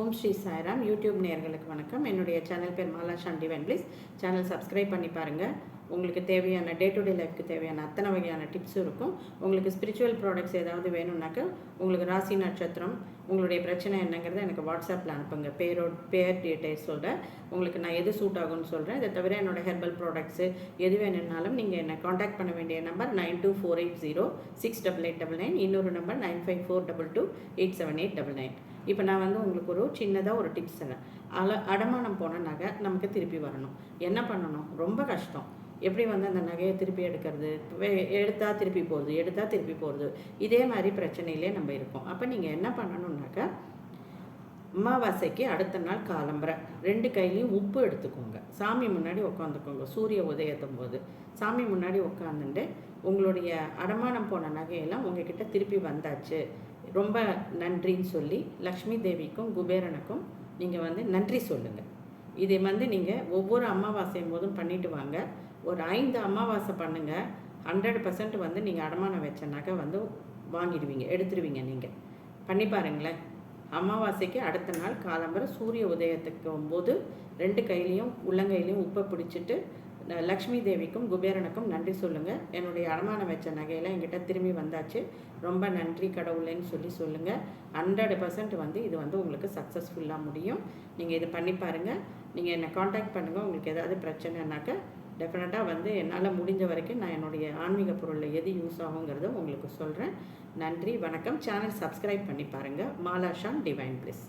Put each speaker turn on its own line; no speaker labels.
ஓம் Sri Sairam. YouTube நேர்களுக்கு வணக்கம். என்னுடைய சேனல் பேர் மாலா சாண்டி வென் ப்ளீஸ் சேனல் சப்ஸ்கிரைப் பண்ணி பாருங்கள் உங்களுக்கு தேவையான டே டு டே லைஃப்க்கு தேவையான அத்தனை வகையான டிப்ஸும் இருக்கும். உங்களுக்கு ஸ்பிரிச்சுவல் ப்ராடக்ட்ஸ் ஏதாவது வேணும்னாக்க உங்களுக்கு ராசி நட்சத்திரம் உங்களுடைய பிரச்சனை என்னங்கிறத எனக்கு வாட்ஸ்அப்பில் அனுப்புங்க. பேரோட பேர் டீட்டெயில்ஸ் சொல்கிறேன் உங்களுக்கு நான் எது சூட் ஆகும்னு சொல்கிறேன் இதை தவிர என்னோட ஹெர்பல் ப்ராடக்ட்ஸு எது வேணும்னாலும் நீங்கள் என்னை காண்டாக்ட் பண்ண வேண்டிய number nine two four eight zero six double eight double nine இன்னொரு number nine five four double two eight seven eight double nine இப்போ நான் வந்து உங்களுக்கு ஒரு சின்னதாக ஒரு டிப்ஸ் தரேன். அல அடமானம் போன நகை நமக்கு திருப்பி வரணும். என்ன பண்ணணும்? ரொம்ப கஷ்டம். எப்படி வந்து அந்த நகையை திருப்பி எடுக்கிறது? வே- திருப்பி போகுது எடுத்தால் திருப்பி போகிறது இதே மாதிரி பிரச்சனையிலே நம்ம இருக்கோம். அப்போ நீங்கள் என்ன பண்ணணும்னாக்கா அமாவாசைக்கு அடுத்த நாள் காலம்பரை. ரெண்டு கையிலையும் உப்பு எடுத்துக்கோங்க. சாமி முன்னாடி உட்காந்துக்கோங்க சூரிய உதயத்தும் போது. சாமி முன்னாடி உட்காந்துட்டு உங்களுடைய அடமானம் போன நகையெல்லாம் உங்ககிட்ட திருப்பி வந்தாச்சு. ரொம்ப நன்றின்னு சொல்லி லக்ஷ்மி தேவிக்கும் குபேரனுக்கும் நீங்கள் வந்து நன்றி சொல்லுங்கள் இதை வந்து நீங்கள் ஒவ்வொரு அமாவாசையும் போதும் பண்ணிட்டு வாங்க. ஒரு ஐந்து அமாவாசை பண்ணுங்கள் ஹண்ட்ரட் பர்சன்ட் வந்து நீங்கள் அடமானம் வச்ச நகை வந்து வாங்கிடுவீங்க எடுத்துருவீங்க நீங்கள் பண்ணி பாருங்களேன். அமாவாசைக்கு அடுத்த நாள் காலம்பரம் சூரிய உதயத்துக்கு போது ரெண்டு கையிலையும் உள்ளங்கையிலையும் உப்பை பிடிச்சிட்டு லக்ஷ்மி தேவிக்கும் குபேரனுக்கும் நன்றி சொல்லுங்கள் என்னுடைய அடமானம் வச்ச நகையெல்லாம் என்கிட்ட திரும்பி வந்தாச்சு. ரொம்ப நன்றி கடவுளேன்னு சொல்லி சொல்லுங்கள் ஹண்ட்ரட் பர்சன்ட் வந்து இது வந்து உங்களுக்கு சக்ஸஸ்ஃபுல்லாக முடியும். நீங்கள் இது பண்ணி பாருங்கள் நீங்கள் என்னை காண்டாக்ட் பண்ணுங்கள் உங்களுக்கு ஏதாவது பிரச்சனைனாக்கா டெஃபினட்டாக வந்து என்னால் முடிஞ்ச வரைக்கும் நான் என்னுடைய ஆன்மீக பொருளில் எது யூஸ் ஆகுங்கிறத உங்களுக்கு சொல்கிறேன் நன்றி வணக்கம். சேனல் சப்ஸ்கிரைப் பண்ணி பாருங்கள் மாலாஷான் டிவைன் பிளஸ்